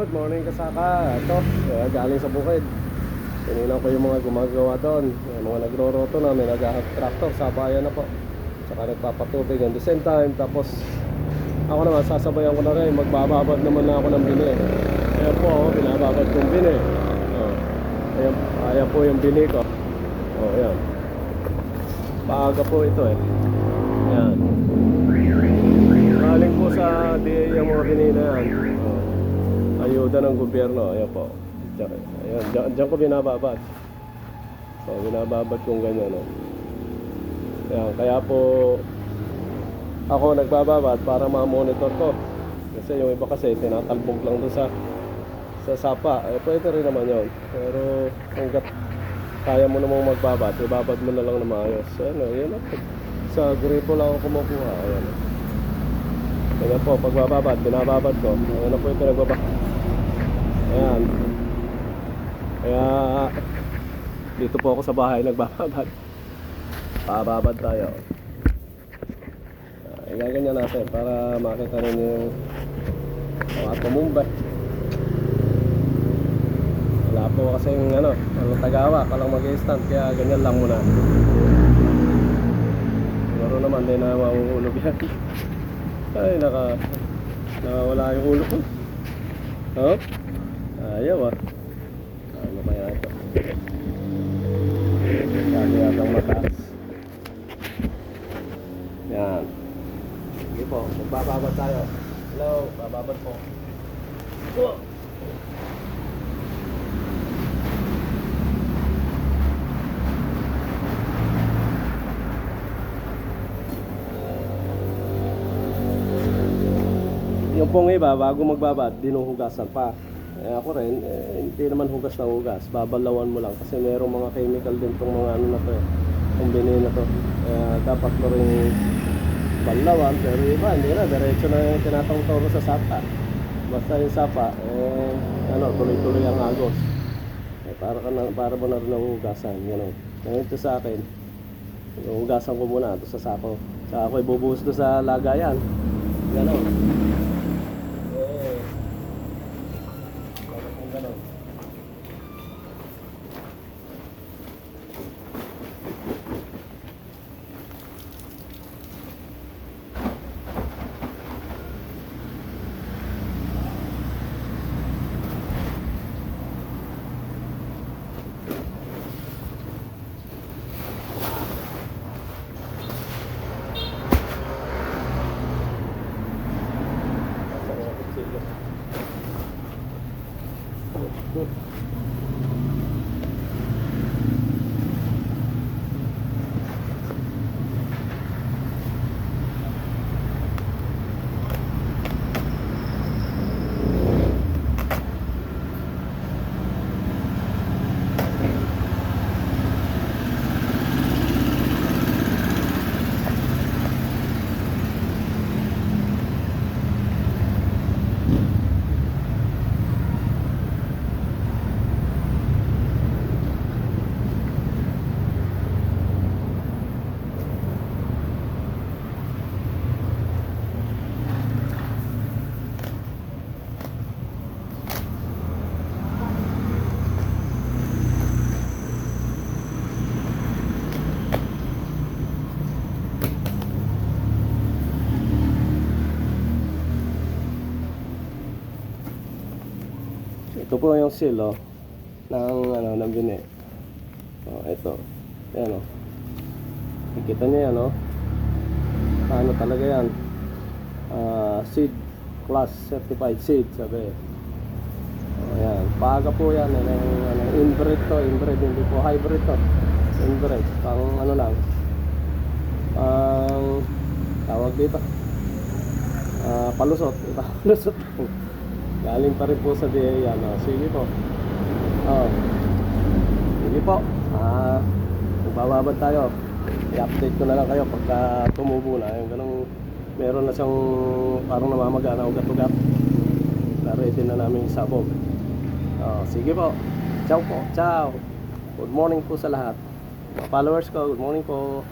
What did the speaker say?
Good morning kasaka. Ito, uh, galing sa bukid. Tinilang ko yung mga gumagawa doon. Yung mga nagro-roto na, may nag-tractor sa bayan na po. Saka nagpapatubig at the same time. Tapos ako naman, sasabayan ko na rin. Magbababad naman na ako ng bini. Kaya po, ako, binababad kong bini. Oh. Ayan, ayan po yung bini ko. Oh, ayan. Paaga po ito eh. Ayan. Galing po sa DA yung mga bini yan. Oh ayuda ng gobyerno. Ayan po. Ayan, diyan, diyan ko binababad. So, binababad kong ganyan. No? Ayan, kaya po ako nagbababad para ma-monitor ko. Kasi yung iba kasi tinatalbog lang doon sa sa sapa. Eh, pwede rin naman yon. Pero hanggat kaya mo namang magbabad, ibabad mo na lang na maayos. Yun lang. Sa gripo lang ako kumukuha. Ayan. Ayan po, pagbababad, binababad ko. Ayan na po ito nagbababad. Ayan. Kaya dito po ako sa bahay nagbababad. Pababad tayo. Uh, ilaganyan natin para makita rin yung mga tumumbay. Wala po kasi yung ano, ang tagawa, palang mag-stand kaya ganyan lang muna. Siguro naman din na mauulog yan. Ay, naka nakawala yung ulo ko. Oh? Ayaw ah. Ano kaya ito? Sabi yatang mataas. Yan. Sige po, magbababad tayo. Hello, bababad po. Oh. Yung pong iba, bago magbabad, dinuhugasan pa. Eh, ako rin, eh, hindi naman hugas na hugas. Babalawan mo lang kasi merong mga chemical din tong mga ano na to eh. Kumbini na to. Kaya dapat mo rin balawan. Pero iba, hindi na. Diretso na yung tinatawag sa sapa. Basta yung sapa, eh, ano, tuloy-tuloy ang agos. Eh, para, ka na, para mo na rin nahuhugasan. Yan Ngayon ito sa akin, hugasan ko muna ito sa sako. Sa ako ibubuhos to sa lagayan. Ganon. Ito po yung seal oh, ng ano ng bini. Oh, ito. Ayan oh. Nakikita niyo yan oh. Ano talaga yan? Ah, seed class certified seed sabi. Oh, ayan. Paga po yan. Ano, ano, inbred to. Inbred. Hindi po hybrid to. Inbred. Pang ano lang. Pang tawag dito. Ah, palusot. Palusot. Galing pa rin po sa DA yan. Oh. Sige po. Oh. Sige po. Ah, magbababad tayo. I-update ko na lang kayo pagka tumubo na. Yung ganong meron na siyang parang namamaga na ugat-ugat. Ready na namin sabog. Oh, sige po. Ciao po. Ciao. Good morning po sa lahat. Mga followers ko, good morning po.